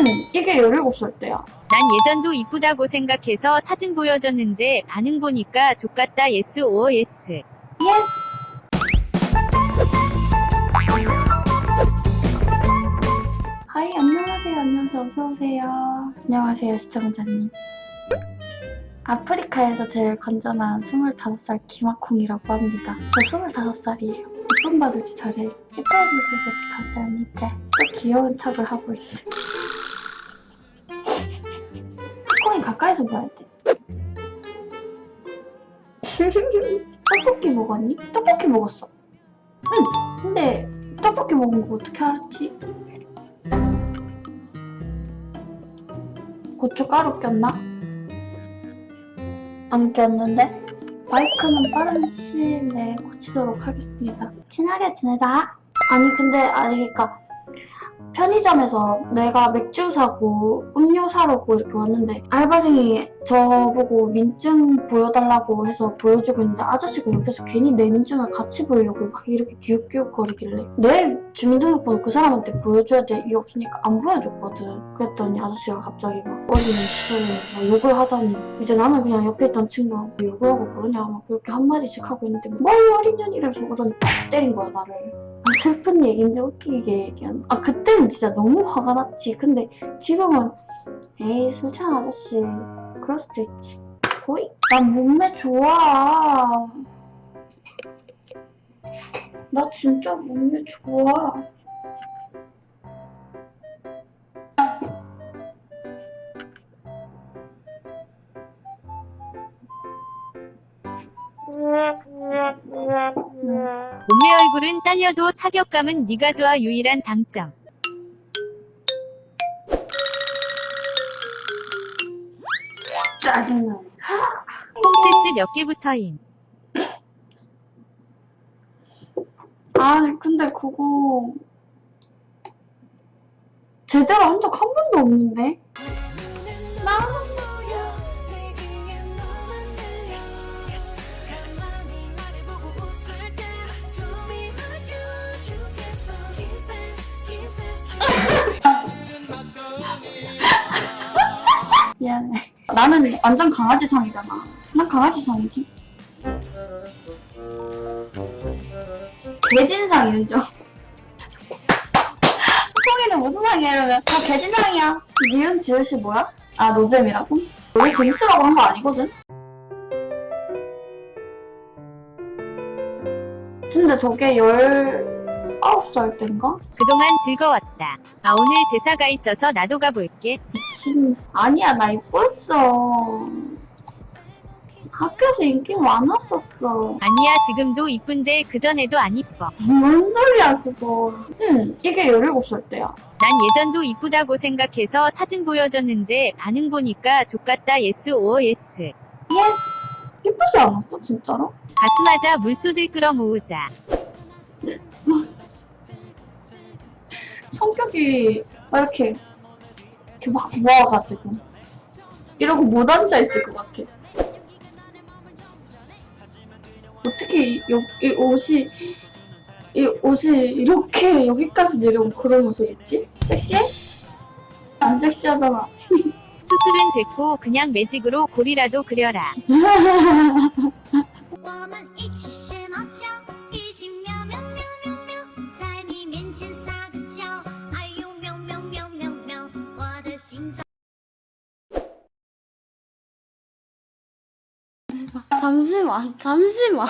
응, 이게 17살 때야. 난 예전도 이쁘다고 생각해서 사진 보여줬는데 반응 보니까 족같다 예스 오어 예스. 하이, 안녕하세요. 안녕하세요. 어서오세요. 안녕하세요, 시청자님. 아프리카에서 제일 건전한 25살 김학콩이라고 합니다. 저 25살이에요. 예쁨 받을지 잘해. 예뻐해 주셔서 감사합니다. 또 귀여운 척을 하고 있네. 학콩이 가까이서 봐야 돼. 떡볶이 먹었니? 떡볶이 먹었어. 응. 근데 떡볶이 먹은 거 어떻게 알았지? 고춧가루 꼈나? 안 꼈는데? 마이크는 빠른 시일 내에 고치도록 하겠습니다. 친하게 지내자. 아니 근데 아니 그니까 편의점에서 내가 맥주 사고 음료 사려고 이렇게 왔는데 알바생이 저보고 민증 보여달라고 해서 보여주고 있는데 아저씨가 옆에서 괜히 내 민증을 같이 보려고 막 이렇게 기웃기웃 거리길래 내 주민등록번호 그 사람한테 보여줘야 될 이유 없으니까 안 보여줬거든. 그랬더니 아저씨가 갑자기 막 어린 시절에 막 욕을 하다니 이제 나는 그냥 옆에 있던 친구랑 욕을 하고 그러냐 막 그렇게 한마디씩 하고 있는데 뭘 어린 년이라면서 팍 때린 거야 나를. 아, 슬픈 얘기인데 웃기게 얘기한. 아 그때는 진짜 너무 화가 났지. 근데 지금은 에이 술 취한 아저씨 그럴 수도 있지. 거의 난 몸매 좋아. 나 진짜 몸매 좋아 얼굴은 딸려도 타격감은 네가 좋아 유일한 장점. 짜증나 홈세스 몇 개부터임. 아니 근데 그거 제대로 한 적 한 번도 없는데 나 미안해 나는 완전 강아지상이잖아 난 강아지상이지 개진상 인정 콩이는 무슨 상이야 이러면 다 개진상이야 미운 지읒이 뭐야? 아 노잼이라고? 원래 재밌으라고 한 거 아니거든? 근데 저게 19살 때인가? 그동안 즐거웠다. 아 오늘 제사가 있어서 나도 가볼게. 미친 아니야 나 이뻤어 학교에서 인기 많았었어 아니야 지금도 이쁜데 그전에도 안 이뻐. 뭔 소리야 그거 응 이게 17살 때야 난 예전도 이쁘다고 생각해서 사진 보여줬는데 반응 보니까 족같다 예스 오어 예스. 예스 이쁘지 않았어 진짜로? 가슴하자 물소들 끌어 모으자. 성격이 막 이렇게 이렇게 막 모아가지고 이러고 못 앉아 있을 것 같아. 어떻게 이, 여- 이 옷이 이 옷이 이렇게 여기까지 내려온 그런 옷을 입지? 섹시해? 안 섹시하잖아. 수술은 됐고 그냥 매직으로 골이라도 그려라. 잠시만, 잠시만.